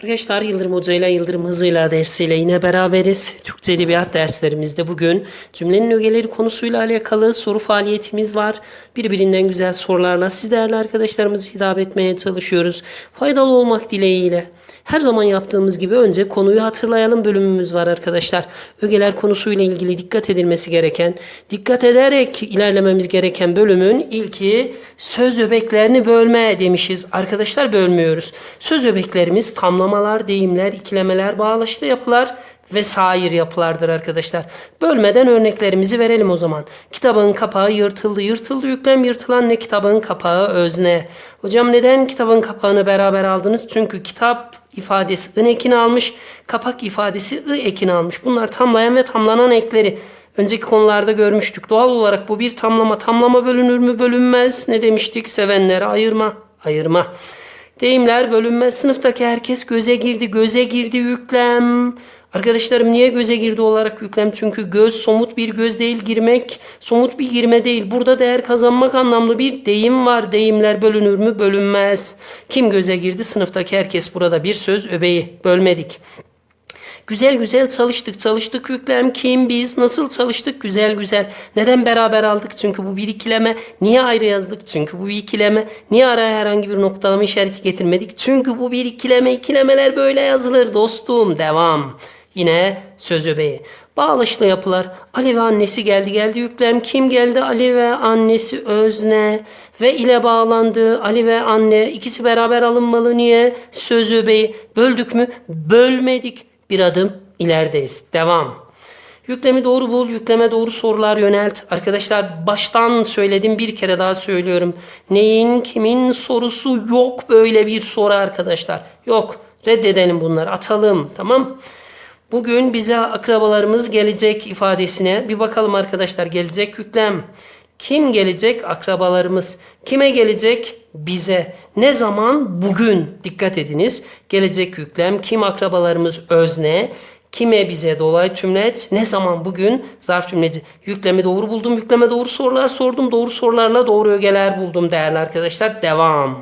Arkadaşlar Yıldırım Hoca ile Yıldırım Hızıyla dersiyle yine beraberiz. Türkçe Edebiyat derslerimizde bugün cümlenin ögeleri konusuyla alakalı soru faaliyetimiz var. Birbirinden güzel sorularla siz değerli arkadaşlarımızı hitap etmeye çalışıyoruz. Faydalı olmak dileğiyle. Her zaman yaptığımız gibi önce konuyu hatırlayalım bölümümüz var arkadaşlar. Ögeler konusuyla ilgili dikkat edilmesi gereken, dikkat ederek ilerlememiz gereken bölümün ilki söz öbeklerini bölme demişiz. Arkadaşlar bölmüyoruz. Söz öbeklerimiz tamlamalar, deyimler, ikilemeler, bağlaçlı yapılar vesaire yapılardır arkadaşlar. Bölmeden örneklerimizi verelim o zaman. Kitabın kapağı yırtıldı. Yırtıldı yüklem yırtılan ne kitabın kapağı özne. Hocam neden kitabın kapağını beraber aldınız? Çünkü kitap ifadesi ın ekini almış. Kapak ifadesi ı ekini almış. Bunlar tamlayan ve tamlanan ekleri. Önceki konularda görmüştük. Doğal olarak bu bir tamlama. Tamlama bölünür mü bölünmez? Ne demiştik? Sevenlere ayırma. Ayırma. Deyimler bölünmez. Sınıftaki herkes göze girdi. Göze girdi yüklem. Arkadaşlarım niye göze girdi olarak yüklem? Çünkü göz somut bir göz değil girmek, somut bir girme değil. Burada değer kazanmak anlamlı bir deyim var. Deyimler bölünür mü? Bölünmez. Kim göze girdi? Sınıftaki herkes burada bir söz öbeği. Bölmedik. Güzel güzel çalıştık. Çalıştık yüklem kim biz nasıl çalıştık güzel güzel. Neden beraber aldık? Çünkü bu bir ikileme. Niye ayrı yazdık? Çünkü bu bir ikileme. Niye araya herhangi bir noktalama işareti getirmedik? Çünkü bu bir ikileme. İkilemeler böyle yazılır dostum. Devam. Yine söz öbeği. Bağlaşlı yapılar. Ali ve annesi geldi geldi yüklem. Kim geldi? Ali ve annesi özne. Ve ile bağlandı. Ali ve anne ikisi beraber alınmalı. Niye? Söz öbeği. Böldük mü? Bölmedik. Bir adım ilerideyiz. Devam. Yüklemi doğru bul, yükleme doğru sorular yönelt. Arkadaşlar baştan söyledim bir kere daha söylüyorum. Neyin kimin sorusu yok böyle bir soru arkadaşlar. Yok. Reddedelim bunları. Atalım. Tamam. Bugün bize akrabalarımız gelecek ifadesine bir bakalım arkadaşlar. Gelecek yüklem. Kim gelecek? Akrabalarımız. Kime gelecek? Bize. Ne zaman? Bugün. Dikkat ediniz. Gelecek yüklem. Kim akrabalarımız? Özne. Kime bize dolay tümleç. Ne zaman bugün? Zarf tümleci. Yüklemi doğru buldum. Yükleme doğru sorular sordum. Doğru sorularla doğru ögeler buldum değerli arkadaşlar. Devam.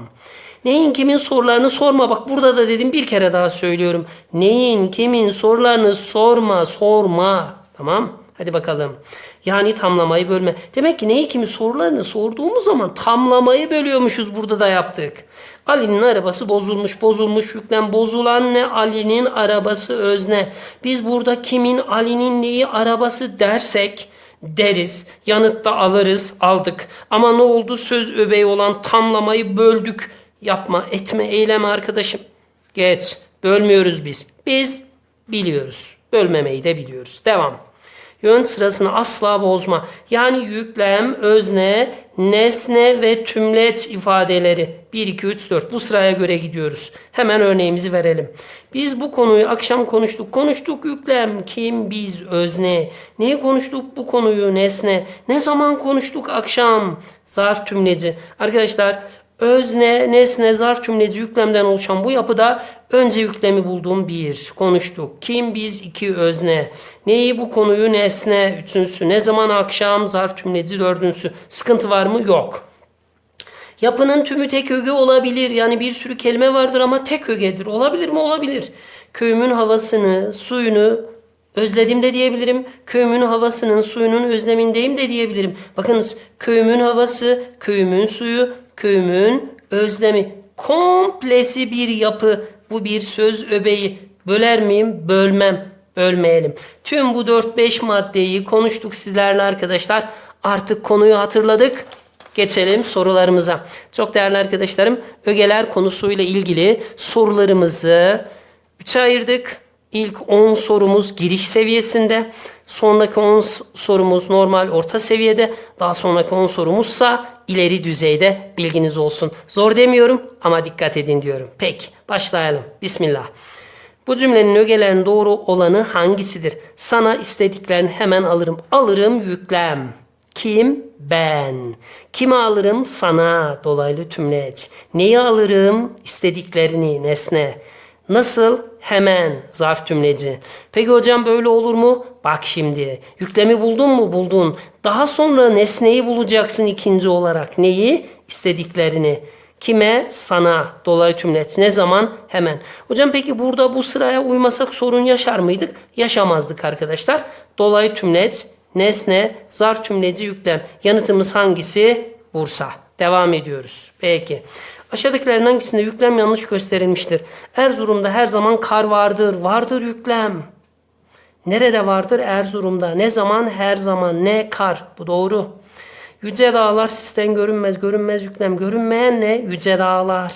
Neyin kimin sorularını sorma. Bak burada da dedim bir kere daha söylüyorum. Neyin kimin sorularını sorma, sorma. Tamam? Hadi bakalım. Yani tamlamayı bölme. Demek ki neyi kimin sorularını sorduğumuz zaman tamlamayı bölüyormuşuz burada da yaptık. Ali'nin arabası bozulmuş, bozulmuş yüklem bozulan ne? Ali'nin arabası özne. Biz burada kimin Ali'nin neyi arabası dersek deriz. Yanıtta alırız, aldık. Ama ne oldu? Söz öbeği olan tamlamayı böldük. Yapma, etme, eyleme arkadaşım. Geç. Bölmüyoruz biz. Biz biliyoruz. Bölmemeyi de biliyoruz. Devam. Yön sırasını asla bozma. Yani yüklem, özne, nesne ve tümleç ifadeleri. 1, 2, 3, 4. Bu sıraya göre gidiyoruz. Hemen örneğimizi verelim. Biz bu konuyu akşam konuştuk. Konuştuk yüklem, kim, biz, özne. Neyi konuştuk bu konuyu, nesne. Ne zaman konuştuk akşam? Zarf tümleci. Arkadaşlar Özne, nesne, zarf tümleci yüklemden oluşan bu yapıda önce yüklemi bulduğum bir. Konuştuk. Kim, biz, iki, özne. Neyi bu konuyu, nesne, üçüncüsü. Ne zaman akşam, zarf tümleci, dördüncüsü. Sıkıntı var mı? Yok. Yapının tümü tek öge olabilir. Yani bir sürü kelime vardır ama tek ögedir. Olabilir mi? Olabilir. Köyümün havasını, suyunu özledim de diyebilirim. Köyümün havasının, suyunun özlemindeyim de diyebilirim. Bakınız köyümün havası, köyümün suyu, köyümün özlemi. Komplesi bir yapı. Bu bir söz öbeği. Böler miyim? Bölmem. Bölmeyelim. Tüm bu 4-5 maddeyi konuştuk sizlerle arkadaşlar. Artık konuyu hatırladık. Geçelim sorularımıza. Çok değerli arkadaşlarım, ögeler konusuyla ilgili sorularımızı 3'e ayırdık. İlk 10 sorumuz giriş seviyesinde. Sonraki 10 sorumuz normal orta seviyede. Daha sonraki 10 sorumuzsa ileri düzeyde bilginiz olsun. Zor demiyorum ama dikkat edin diyorum. Peki başlayalım. Bismillah. Bu cümlenin ögelerinin doğru olanı hangisidir? Sana istediklerini hemen alırım. Alırım yüklem. Kim? Ben. Kimi alırım? Sana. Dolaylı tümleç. Neyi alırım? İstediklerini. Nesne. Nasıl? Hemen zarf tümleci. Peki hocam böyle olur mu? Bak şimdi. Yüklemi buldun mu? Buldun. Daha sonra nesneyi bulacaksın ikinci olarak. Neyi? İstediklerini. Kime? Sana. Dolayı tümleç. Ne zaman? Hemen. Hocam peki burada bu sıraya uymasak sorun yaşar mıydık? Yaşamazdık arkadaşlar. Dolayı tümleç, nesne, zarf tümleci, yüklem. Yanıtımız hangisi? Bursa. Devam ediyoruz. Peki. Aşağıdakilerin hangisinde yüklem yanlış gösterilmiştir? Erzurum'da her zaman kar vardır. Vardır yüklem. Nerede vardır? Erzurum'da. Ne zaman? Her zaman. Ne? Kar. Bu doğru. Yüce dağlar sisten görünmez. Görünmez yüklem. Görünmeyen ne? Yüce dağlar.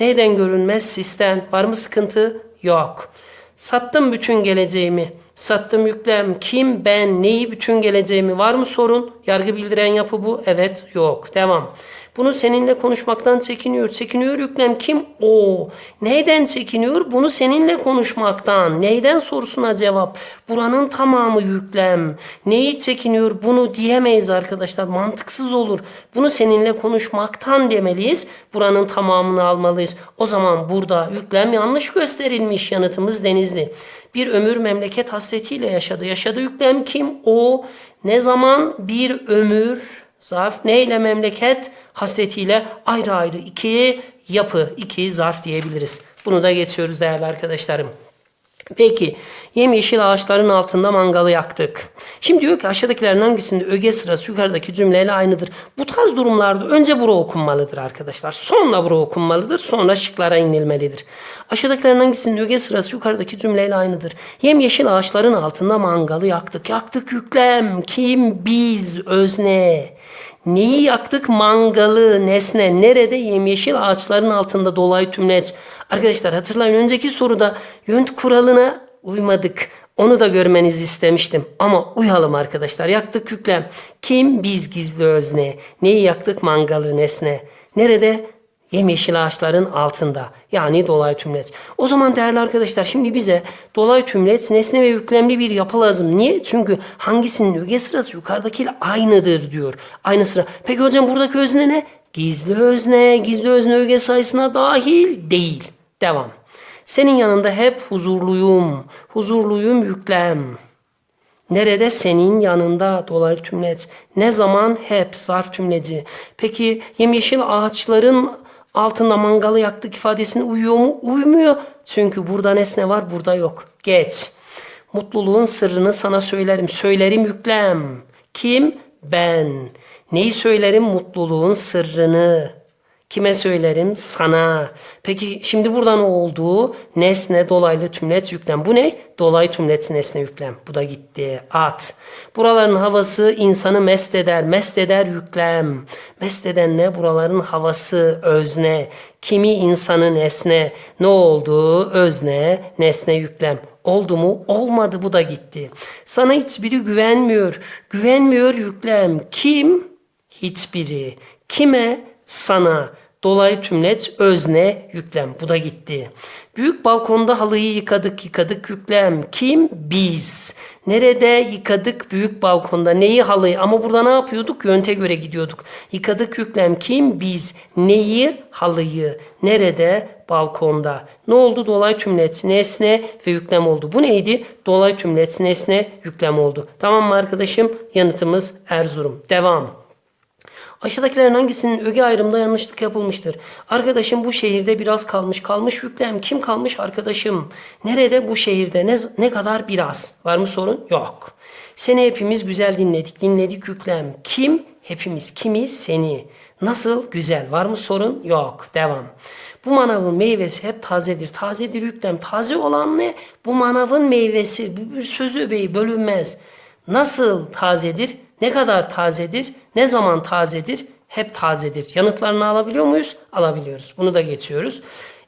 Neyden görünmez? Sisten. Var mı sıkıntı? Yok. Sattım bütün geleceğimi. Sattım yüklem. Kim? Ben. Neyi? Bütün geleceğimi. Var mı sorun? Yargı bildiren yapı bu. Evet. Yok. Devam. Bunu seninle konuşmaktan çekiniyor. Çekiniyor yüklem. Kim? O. Neyden çekiniyor? Bunu seninle konuşmaktan. Neyden sorusuna cevap. Buranın tamamı yüklem. Neyi çekiniyor? Bunu diyemeyiz arkadaşlar. Mantıksız olur. Bunu seninle konuşmaktan demeliyiz. Buranın tamamını almalıyız. O zaman burada yüklem yanlış gösterilmiş. Yanıtımız denizli. Bir ömür memleket hasretiyle yaşadı. Yaşadı yüklem kim? O. Ne zaman? Bir ömür Zarf neyle memleket? Hasretiyle ayrı ayrı iki yapı, iki zarf diyebiliriz. Bunu da geçiyoruz değerli arkadaşlarım. Peki yemyeşil ağaçların altında mangalı yaktık. Şimdi diyor ki aşağıdakilerin hangisinde öge sırası yukarıdaki cümleyle aynıdır. Bu tarz durumlarda önce bura okunmalıdır arkadaşlar. Sonra bura okunmalıdır. Sonra şıklara inilmelidir. Aşağıdakilerin hangisinde öge sırası yukarıdaki cümleyle aynıdır. Yemyeşil ağaçların altında mangalı yaktık. Yaktık yüklem. Kim? Biz. Özne. Neyi yaktık? Mangalı, nesne. Nerede? Yemyeşil ağaçların altında dolayı tümleç. Arkadaşlar hatırlayın önceki soruda yönt kuralına uymadık. Onu da görmenizi istemiştim. Ama uyalım arkadaşlar. Yaktık yüklem. Kim? Biz gizli özne. Neyi yaktık? Mangalı, nesne. Nerede? Yemyeşil ağaçların altında. Yani dolay tümleç. O zaman değerli arkadaşlar şimdi bize dolay tümleç nesne ve yüklemli bir yapı lazım. Niye? Çünkü hangisinin öge sırası yukarıdakiyle aynıdır diyor. Aynı sıra. Peki hocam buradaki özne ne? Gizli özne. Gizli özne öge sayısına dahil değil. Devam. Senin yanında hep huzurluyum. Huzurluyum yüklem. Nerede? Senin yanında dolayı tümleç. Ne zaman? Hep zarf tümleci. Peki yemyeşil ağaçların altında mangalı yaktık ifadesine uyuyor mu? Uymuyor. Çünkü burada nesne var, burada yok. Geç. Mutluluğun sırrını sana söylerim. Söylerim yüklem. Kim? Ben. Neyi söylerim? Mutluluğun sırrını. Kime söylerim? Sana. Peki şimdi burada ne oldu? Nesne, dolaylı tümleç, yüklem. Bu ne? Dolaylı tümleç, nesne, yüklem. Bu da gitti. At. Buraların havası insanı mest eder. Mest eder yüklem. Mest eden ne? Buraların havası, özne. Kimi insanı nesne. Ne oldu? Özne, nesne, yüklem. Oldu mu? Olmadı. Bu da gitti. Sana hiçbiri güvenmiyor. Güvenmiyor yüklem. Kim? Hiçbiri. Kime? Sana. Dolayı tümleç, özne, yüklem. Bu da gitti. Büyük balkonda halıyı yıkadık, yıkadık, yüklem. Kim? Biz. Nerede yıkadık büyük balkonda? Neyi halıyı? Ama burada ne yapıyorduk? Yönte göre gidiyorduk. Yıkadık yüklem. Kim? Biz. Neyi? Halıyı. Nerede? Balkonda. Ne oldu? Dolay tümleç, nesne ve yüklem oldu. Bu neydi? Dolay tümleç, nesne, yüklem oldu. Tamam mı arkadaşım? Yanıtımız Erzurum. Devam. Aşağıdakilerin hangisinin öge ayrımında yanlışlık yapılmıştır? Arkadaşım bu şehirde biraz kalmış. Kalmış yüklem. Kim kalmış? Arkadaşım. Nerede? Bu şehirde. Ne, ne kadar? Biraz. Var mı sorun? Yok. Seni hepimiz güzel dinledik. Dinledik yüklem. Kim? Hepimiz. Kimiz? Seni. Nasıl? Güzel. Var mı sorun? Yok. Devam. Bu manavın meyvesi hep tazedir. Tazedir yüklem. Taze olan ne? Bu manavın meyvesi. Bu bir söz öbeği bölünmez. Nasıl tazedir? Ne kadar tazedir? Ne zaman tazedir? Hep tazedir. Yanıtlarını alabiliyor muyuz? Alabiliyoruz. Bunu da geçiyoruz.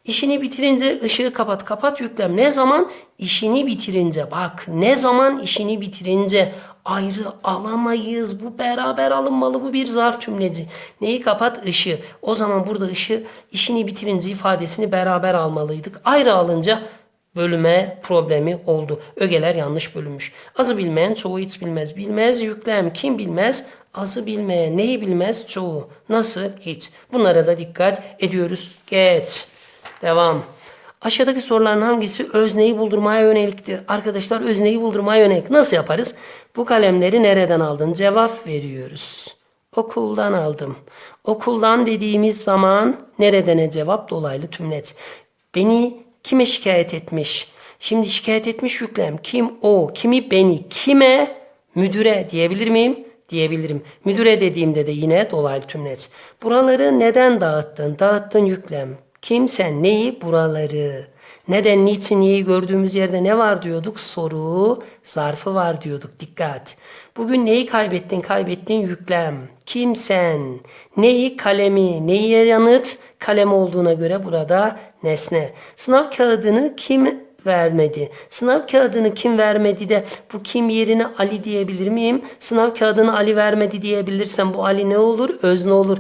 İşini bitirince ışığı kapat. Kapat yüklem. Ne zaman? İşini bitirince. Bak ne zaman işini bitirince ayrı alamayız. Bu beraber alınmalı. Bu bir zarf tümleci. Neyi kapat? Işığı. O zaman burada ışığı işini bitirince ifadesini beraber almalıydık. Ayrı alınca bölüme problemi oldu. Ögeler yanlış bölünmüş. Azı bilmeyen çoğu hiç bilmez. Bilmez yüklem. Kim bilmez? Azı bilmeyen. Neyi bilmez? Çoğu. Nasıl? Hiç. Bunlara da dikkat ediyoruz. Geç. Devam. Aşağıdaki soruların hangisi özneyi buldurmaya yöneliktir? Arkadaşlar özneyi buldurmaya yönelik nasıl yaparız? Bu kalemleri nereden aldın? Cevap veriyoruz. Okuldan aldım. Okuldan dediğimiz zaman nereden ne cevap? Dolaylı tümleç. Beni kime şikayet etmiş? Şimdi şikayet etmiş yüklem. Kim o? Kimi beni? Kime? Müdüre diyebilir miyim? Diyebilirim. Müdüre dediğimde de yine dolaylı tümleç. Buraları neden dağıttın? Dağıttın yüklem. Kim sen? Neyi? Buraları. Neden, niçin, niye gördüğümüz yerde ne var diyorduk? Soru, zarfı var diyorduk. Dikkat. Bugün neyi kaybettin? Kaybettin yüklem. Kim sen? Neyi? Kalemi. Neyi yanıt? Kalem olduğuna göre burada nesne. Sınav kağıdını kim vermedi. Sınav kağıdını kim vermedi de bu kim yerine Ali diyebilir miyim? Sınav kağıdını Ali vermedi diyebilirsem bu Ali ne olur? Özne olur.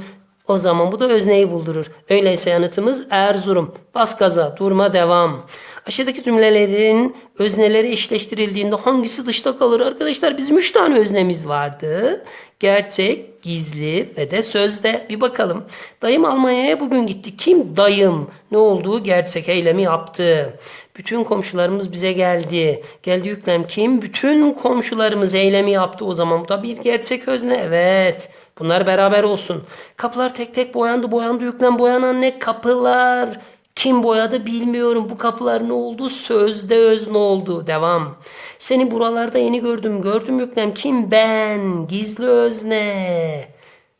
O zaman bu da özneyi buldurur. Öyleyse yanıtımız Erzurum. Bas gaza, durma, devam. Aşağıdaki cümlelerin özneleri eşleştirildiğinde hangisi dışta kalır? Arkadaşlar bizim üç tane öznemiz vardı. Gerçek, gizli ve de sözde. Bir bakalım. Dayım Almanya'ya bugün gitti. Kim? Dayım. Ne olduğu gerçek eylemi yaptı. Bütün komşularımız bize geldi. Geldi yüklem kim? Bütün komşularımız eylemi yaptı. O zaman bu da bir gerçek özne. Evet. Bunlar beraber olsun. Kapılar tek tek boyandı boyandı yüklem boyanan ne? Kapılar. Kim boyadı bilmiyorum. Bu kapılar ne oldu? Sözde özne oldu. Devam. Seni buralarda yeni gördüm. Gördüm yüklem. Kim? Ben. Gizli özne.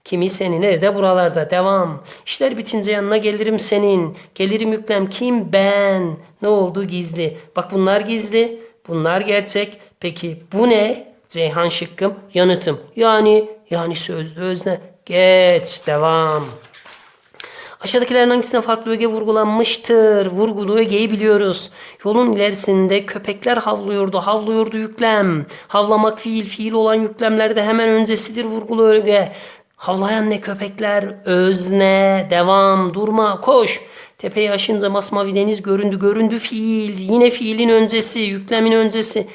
Kimi seni nerede buralarda devam. İşler bitince yanına gelirim senin. Gelirim yüklem kim ben. Ne oldu gizli. Bak bunlar gizli. Bunlar gerçek. Peki bu ne? Ceyhan şıkkım yanıtım. Yani yani sözlü özne. Geç devam. Aşağıdakilerin hangisine farklı öge vurgulanmıştır? Vurgulu ögeyi biliyoruz. Yolun ilerisinde köpekler havlıyordu. Havlıyordu yüklem. Havlamak fiil. Fiil olan yüklemlerde hemen öncesidir vurgulu öge. Havlayan ne köpekler? Özne. Devam. Durma. Koş. Tepeyi aşınca masmavi deniz göründü. Göründü fiil. Yine fiilin öncesi. Yüklemin öncesi.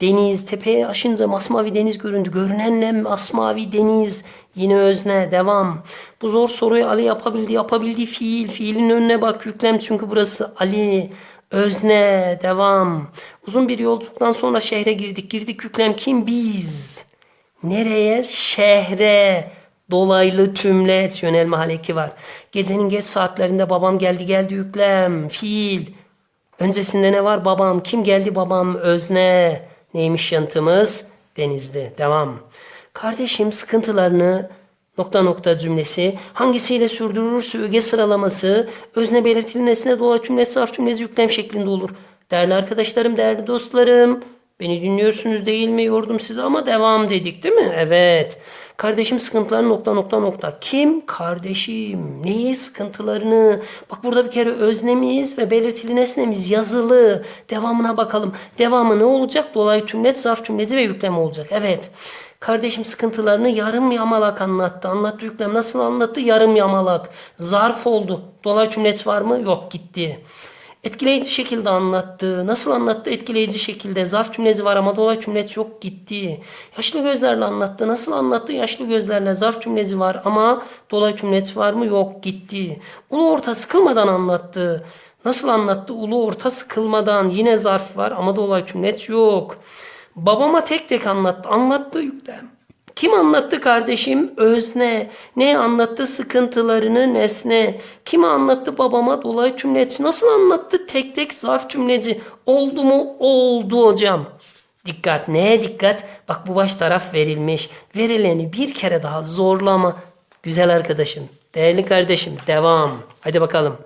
Deniz, tepeye aşınca masmavi deniz göründü. Görünen ne masmavi deniz. Yine özne, devam. Bu zor soruyu Ali yapabildi. Yapabildi fiil. Fiilin önüne bak yüklem çünkü burası Ali. Özne, devam. Uzun bir yolculuktan sonra şehre girdik. Girdik yüklem kim? Biz. Nereye? Şehre. Dolaylı tümleç yönelme haleki var. Gecenin geç saatlerinde babam geldi geldi yüklem. Fiil. Öncesinde ne var? Babam. Kim geldi babam? Özne. Neymiş yanıtımız? Denizli. Devam. Kardeşim sıkıntılarını nokta nokta cümlesi hangisiyle sürdürülürse öge sıralaması özne belirtili nesne dolaylı tümleç zarf tümleci yüklem şeklinde olur. Değerli arkadaşlarım, değerli dostlarım. Beni dinliyorsunuz değil mi? Yordum size ama devam dedik değil mi? Evet. Kardeşim sıkıntıları nokta nokta nokta. Kim? Kardeşim. Neyi sıkıntılarını? Bak burada bir kere öznemiz ve belirtili nesnemiz yazılı. Devamına bakalım. Devamı ne olacak? Dolaylı tümleç, zarf tümleci ve yüklem olacak. Evet. Kardeşim sıkıntılarını yarım yamalak anlattı. Anlattı yüklem nasıl anlattı? Yarım yamalak. Zarf oldu. Dolaylı tümleç var mı? Yok gitti. Etkileyici şekilde anlattı. Nasıl anlattı? Etkileyici şekilde. Zarf tümleci var ama dolay tümleç yok gitti. Yaşlı gözlerle anlattı. Nasıl anlattı? Yaşlı gözlerle zarf tümleci var ama dolay tümleç var mı? Yok gitti. Ulu orta sıkılmadan anlattı. Nasıl anlattı? Ulu orta sıkılmadan. Yine zarf var ama dolay tümleç yok. Babama tek tek anlattı. Anlattı yüklem. Kim anlattı kardeşim? Özne. Ne anlattı sıkıntılarını? Nesne. Kim anlattı babama? Dolay tümleci. Nasıl anlattı? Tek tek zarf tümleci. Oldu mu? Oldu hocam. Dikkat. Neye dikkat? Bak bu baş taraf verilmiş. Verileni bir kere daha zorlama. Güzel arkadaşım. Değerli kardeşim. Devam. Hadi bakalım.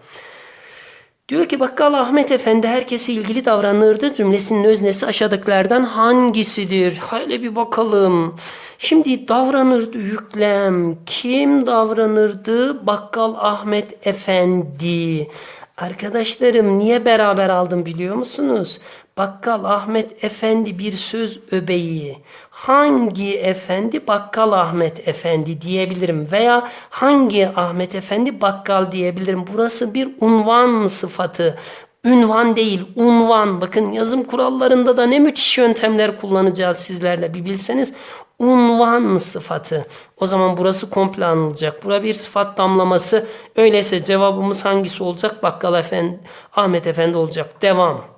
Diyor ki bakkal Ahmet Efendi herkese ilgili davranırdı. Cümlesinin öznesi aşağıdakilerden hangisidir? Haydi bir bakalım. Şimdi davranırdı yüklem. Kim davranırdı? Bakkal Ahmet Efendi. Arkadaşlarım niye beraber aldım biliyor musunuz? Bakkal Ahmet Efendi bir söz öbeği. Hangi efendi? Bakkal Ahmet Efendi diyebilirim veya hangi Ahmet Efendi bakkal diyebilirim. Burası bir unvan sıfatı. Ünvan değil, unvan. Bakın yazım kurallarında da ne müthiş yöntemler kullanacağız sizlerle bir bilseniz. Unvan sıfatı. O zaman burası komple anılacak. Bura bir sıfat damlaması. Öyleyse cevabımız hangisi olacak? Bakkal Efendi, Ahmet Efendi olacak. Devam.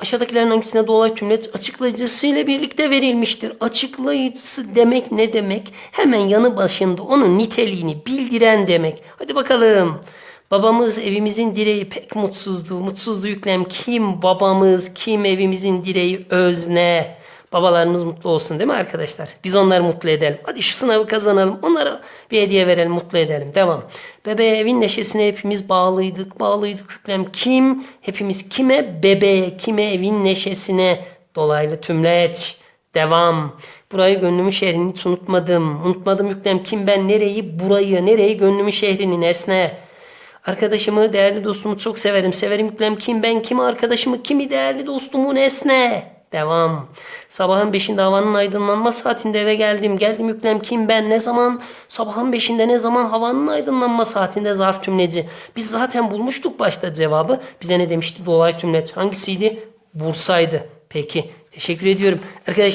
Aşağıdakilerin hangisine dolay tümleç açıklayıcısı ile birlikte verilmiştir? Açıklayıcısı demek ne demek? Hemen yanı başında onun niteliğini bildiren demek. Hadi bakalım. Babamız evimizin direği pek mutsuzdu. Mutsuzdu yüklem kim? Babamız kim? Evimizin direği özne. Babalarımız mutlu olsun değil mi arkadaşlar? Biz onları mutlu edelim. Hadi şu sınavı kazanalım. Onlara bir hediye verelim, mutlu edelim. Devam. Bebeğe evin neşesine hepimiz bağlıydık. Bağlıydık yüklem. Kim? Hepimiz kime? Bebeğe. Kime? Evin neşesine. Dolaylı tümleç. Devam. Burayı gönlümü şehrini unutmadım. Unutmadım yüklem. Kim ben? Nereyi? Burayı. Nereyi? Gönlümü şehrini. Nesne. Arkadaşımı, değerli dostumu çok severim. Severim yüklem kim ben, kimi arkadaşımı, kimi değerli dostumu nesne. Devam. Sabahın beşinde havanın aydınlanma saatinde eve geldim. Geldim yüklem kim ben, ne zaman? Sabahın beşinde ne zaman havanın aydınlanma saatinde zarf tümleci. Biz zaten bulmuştuk başta cevabı. Bize ne demişti dolay tümleç? Hangisiydi? Bursa'ydı. Peki. Teşekkür ediyorum. Arkadaşlar